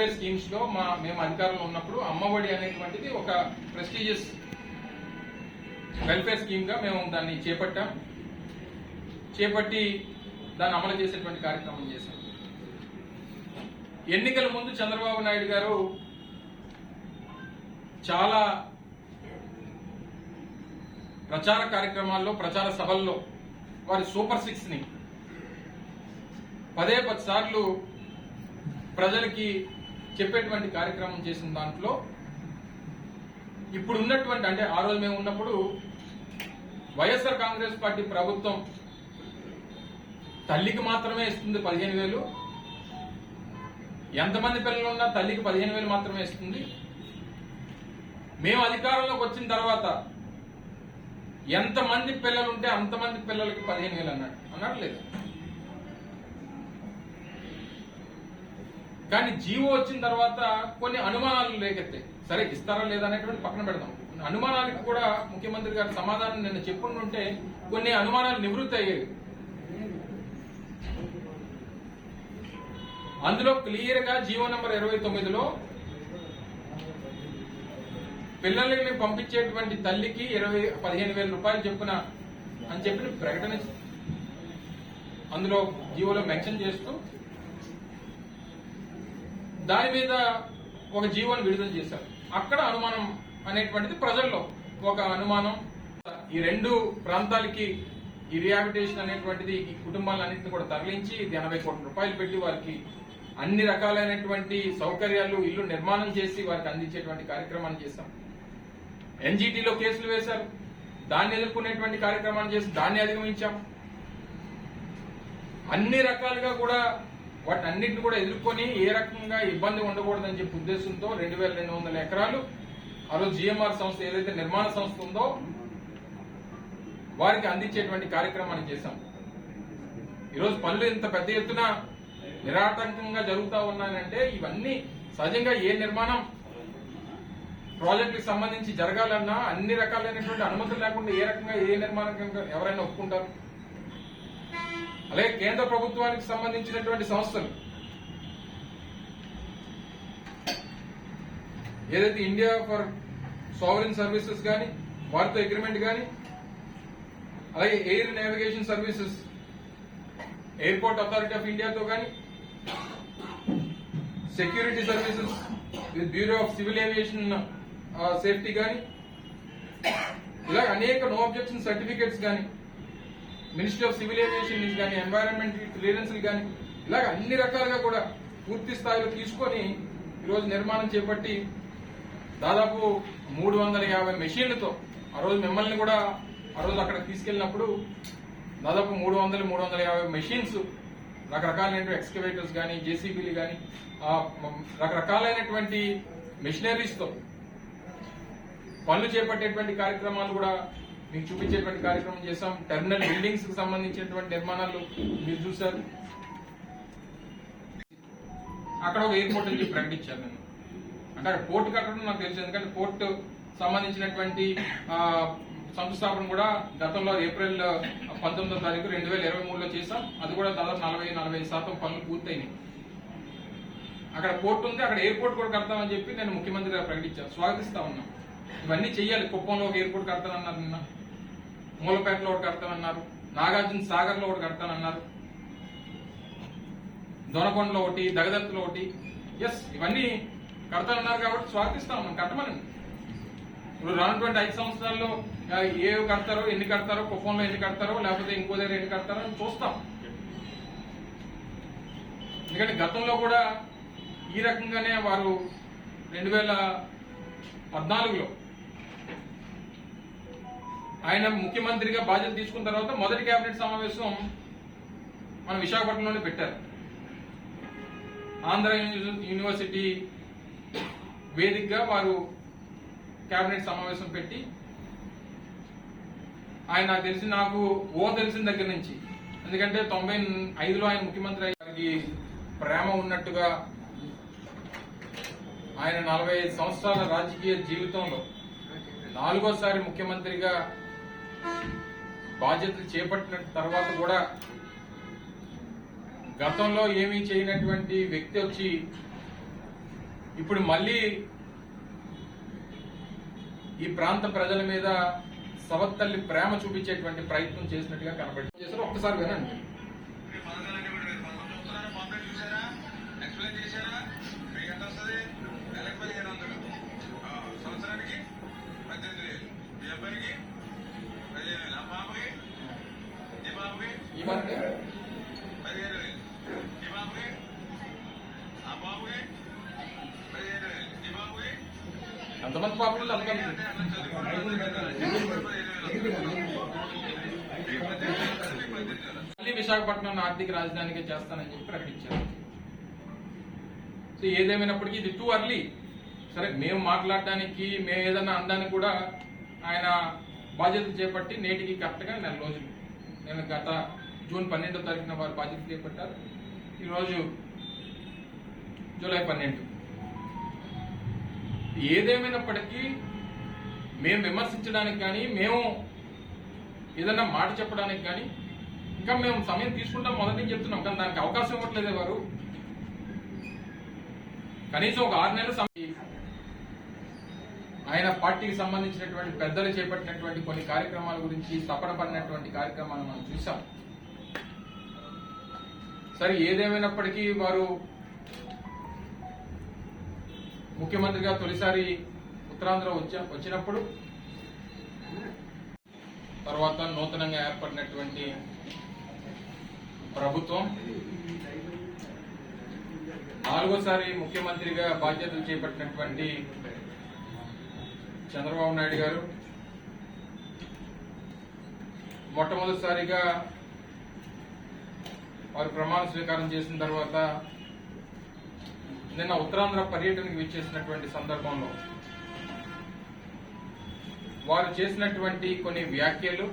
Welfare స్కీమ్స్లో మా మేము అధికారంలో ఉన్నప్పుడు అమ్మఒడి అనేటువంటిది ఒక ప్రెస్టీజియస్ వెల్ఫేర్ స్కీమ్గా మేము దాన్ని చేపట్టాం. చేపట్టి దాన్ని అమలు చేసేటువంటి కార్యక్రమం చేశాం. ఎన్నికల ముందు చంద్రబాబు నాయుడు గారు చాలా ప్రచార కార్యక్రమాల్లో ప్రచార సభల్లో వారి సూపర్ సిక్స్ని పదే పది సార్లు ప్రజలకి చెప్పేటువంటి కార్యక్రమం చేసిన దాంట్లో ఇప్పుడు ఉన్నటువంటి అంటే ఆ రోజు మేము ఉన్నప్పుడు వైఎస్ఆర్ కాంగ్రెస్ పార్టీ ప్రభుత్వం తల్లికి మాత్రమే ఇస్తుంది పదిహేను వేలు. ఎంతమంది పిల్లలు ఉన్నా తల్లికి పదిహేను వేలు మాత్రమే ఇస్తుంది. మేము అధికారంలోకి వచ్చిన తర్వాత ఎంతమంది పిల్లలు ఉంటే అంతమంది పిల్లలకి పదిహేను వేలు అన్నాడు. అన్నాడు లేదు. కానీ జీవో వచ్చిన తర్వాత కొన్ని అనుమానాలు లేకెత్తాయి సరే ఇస్తారా లేదా అనేటువంటి పక్కన పెడదాం. అనుమానాలకు కూడా ముఖ్యమంత్రి గారు సమాధానం నిన్న చెప్పుకుంటుంటే కొన్ని అనుమానాలు నివృత్తి అయ్యాయి అందులో క్లియర్గా జీవో నంబర్ ఇరవై తొమ్మిదిలో పిల్లల్ని పంపించేటువంటి తల్లికి ఇరవై పదిహేను వేల రూపాయలు చెప్పున అని చెప్పిన ప్రకటన అందులో జీవోలో మెన్షన్ చేస్తూ దాని మీద ఒక జీవోని విడుదల చేశారు అక్కడ అనుమానం అనేటువంటిది ప్రజల్లో ఒక అనుమానం. ఈ రెండు ప్రాంతాలకి ఈ రిహాబిటేషన్ అనేటువంటిది ఈ కుటుంబాలన్నింటినీ కూడా తరలించి ఇది ఎనభై కోట్ల రూపాయలు పెట్టి వారికి అన్ని రకాలైనటువంటి సౌకర్యాలు ఇల్లు నిర్మాణం చేసి వారికి అందించేటువంటి కార్యక్రమాన్ని చేశాం. ఎన్జిటిలో కేసులు వేశారు. దాన్ని ఎదుర్కొనేటువంటి కార్యక్రమాన్ని చేసి దాన్ని అధిగమించాం. అన్ని రకాలుగా కూడా వాటి అన్నింటిని కూడా ఎదుర్కొని ఏ రకంగా ఇబ్బంది ఉండకూడదని చెప్పి ఉద్దేశంతో రెండు వేల రెండు వందల ఎకరాలు ఆ రోజు జిఎంఆర్ సంస్థ ఏదైతే నిర్మాణ సంస్థ ఉందో వారికి అందించేటువంటి కార్యక్రమాన్ని చేశాం. ఈరోజు పనులు ఇంత పెద్ద ఎత్తున నిరాటంకంగా జరుగుతూ ఉన్నాయంటే ఇవన్నీ సహజంగా ఏ నిర్మాణం ప్రాజెక్టుకి సంబంధించి జరగాలన్నా అన్ని రకాలైనటువంటి అనుమతులు లేకుండా ఏ రకంగా ఏ నిర్మాణం ఎవరైనా ఒప్పుకుంటారు? అలాగే కేంద్ర ప్రభుత్వానికి సంబంధించినటువంటి సంస్థలు. ఏదైతే ఇండియా ఫర్ సావరిన్ సర్వీసెస్ కానీ వారితో అగ్రిమెంట్ కానీ అలాగే air navigation services airport authority of ఇండియాతో కానీ security services with bureau of civil aviation safety కానీ ఇలా అనేక నో అబ్జెక్షన్ సర్టిఫికేట్స్ కానీ మినిస్ట్రీ ఆఫ్ సివిల్ ఏవియేషన్ నుంచి కానీ ఎన్వైరన్మెంట్ క్లియరెన్స్ కానీ ఇలాగ అన్ని రకాలుగా కూడా పూర్తి స్థాయిలో తీసుకొని ఈరోజు నిర్మాణం చేపట్టి దాదాపు మూడు వందల యాభై మెషిన్లతో ఆ రోజు మిమ్మల్ని కూడా ఆ రోజు అక్కడ తీసుకెళ్ళినప్పుడు దాదాపు మూడు వందల మూడు వందల యాభై మెషిన్స్ రకరకాలైన ఎక్స్కవేటర్స్ కానీ జేసీబీలు కానీ రకరకాలైనటువంటి మెషినరీస్తో పనులు చేపట్టేటువంటి కార్యక్రమాలు కూడా మీకు చూపించేటువంటి కార్యక్రమం చేశాం. టెర్మినల్ బిల్డింగ్స్కు సంబంధించినటువంటి నిర్మాణాలు మీరు చూశారు. అక్కడ ఒక ఎయిర్పోర్ట్ అని చెప్పి ప్రకటించాను నేను అంటే అక్కడ పోర్ట్ కట్టడం నాకు తెలుసు ఎందుకంటే పోర్ట్ సంబంధించినటువంటి సంస్థాపన కూడా గతంలో ఏప్రిల్ పంతొమ్మిదో తారీఖు రెండు వేల ఇరవై మూడులో చేశాం. అది కూడా దాదాపు నలభై నలభై శాతం పనులు పూర్తయినాయి. అక్కడ పోర్ట్ ఉంది అక్కడ ఎయిర్పోర్ట్ కూడా కడతామని చెప్పి నేను ముఖ్యమంత్రి గారు ప్రకటించాను. స్వాగతిస్తా ఉన్నాం. ఇవన్నీ చెయ్యాలి కుప్పంలో ఒక ఎయిర్పోర్ట్ కడతానన్నారు నిన్న. మూలపేటలో ఒకటి కడతానన్నారు నాగార్జున సాగర్లో ఒకటి కడతానన్నారు దొనకొండలో ఒకటి దగదత్తులో ఒకటి. ఎస్ ఇవన్నీ కడతానన్నారు కాబట్టి స్వాగతిస్తా ఉన్నాం కట్టమనండి. ఇప్పుడు రానటువంటి ఐదు సంవత్సరాల్లో ఏవి ఏ కడతారో ఎన్ని కడతారో కుప్పంలో ఎన్ని కడతారో లేకపోతే ఇంకో దగ్గర ఎన్ని కడతారో అని చూస్తాం. ఎందుకంటే గతంలో కూడా ఈ రకంగానే వారు రెండు వేల పద్నాలుగులో ఆయన ముఖ్యమంత్రిగా బాధ్యత తీసుకున్న తర్వాత మొదటి కేబినెట్ సమావేశం మన విశాఖపట్నంలోనే పెట్టారు. ఆంధ్ర యూనివర్సిటీ వేదికగా వారు కేబినెట్ సమావేశం పెట్టి ఆయన నాకు తెలిసి నాకు ఓ తెలిసిన దగ్గర నుంచి ఎందుకంటే తొంభై ఐదులో ఆయన ముఖ్యమంత్రి అయ్యారికి ప్రేమ ఉన్నట్టుగా ఆయన నలభై ఐదు సంవత్సరాల రాజకీయ జీవితంలో నాలుగోసారి ముఖ్యమంత్రిగా బాధ్యతలు చేపట్టిన తర్వాత కూడా గతంలో ఏమీ చేయనటువంటి వ్యక్తి వచ్చి ఇప్పుడు మళ్ళీ ఈ ప్రాంత ప్రజల మీద సవత్తల్లి ప్రేమ చూపించేటువంటి ప్రయత్నం చేసినట్టుగా కనబడి ఒక్కసారి వినండి. మళ్ళీ విశాఖపట్నం ఆర్థిక రాజధానిగా చేస్తానని చెప్పి ప్రకటించారు సో ఏదేమైనప్పటికీ ఇది టూ అర్లీ సరే మేము మాట్లాడడానికి మేము ఏదైనా అనడానికి కూడా ఆయన బాధ్యతలు చేపట్టి నేటికి కరెక్ట్గా నెల రోజులు. నేను గత జూన్ పన్నెండో తారీఖున వారు బాధ్యత చేపట్టారు. ఈరోజు జూలై పన్నెండు. ఏదేమైనప్పటికీ మేము విమర్శించడానికి కానీ మేము ఏదైనా మాట చెప్పడానికి కానీ ఇంకా మేము సమయం తీసుకుంటాం మొదటి నుంచి చెప్తున్నాం. కానీ దానికి అవకాశం ఇవ్వట్లేదే వారు. కనీసం ఒక ఆరు నెలల సమయం ఆయన పార్టీకి సంబంధించినటువంటి పెద్దలు చేపట్టినటువంటి కొన్ని కార్యక్రమాల గురించి తపడపడినటువంటి కార్యక్రమాలు మనం చూసాం సరే ఏదేమైనప్పటికీ వారు ముఖ్యమంత్రిగా తొలిసారి ఉత్తరాంధ్ర వచ్చ వచ్చినప్పుడు తర్వాత నూతనంగా ఏర్పడినటువంటి ప్రభుత్వం నాలుగోసారి ముఖ్యమంత్రిగా బాధ్యతలు చేపట్టినటువంటి చంద్రబాబు నాయుడు గారు మొట్టమొదటిసారిగా వారు ప్రమాణ స్వీకారం చేసిన తర్వాత నిన్న ఉత్తరాంధ్ర పర్యటనకు విచ్చేసినటువంటి సందర్భంలో వారు చేసినటువంటి కొన్ని వ్యాఖ్యలు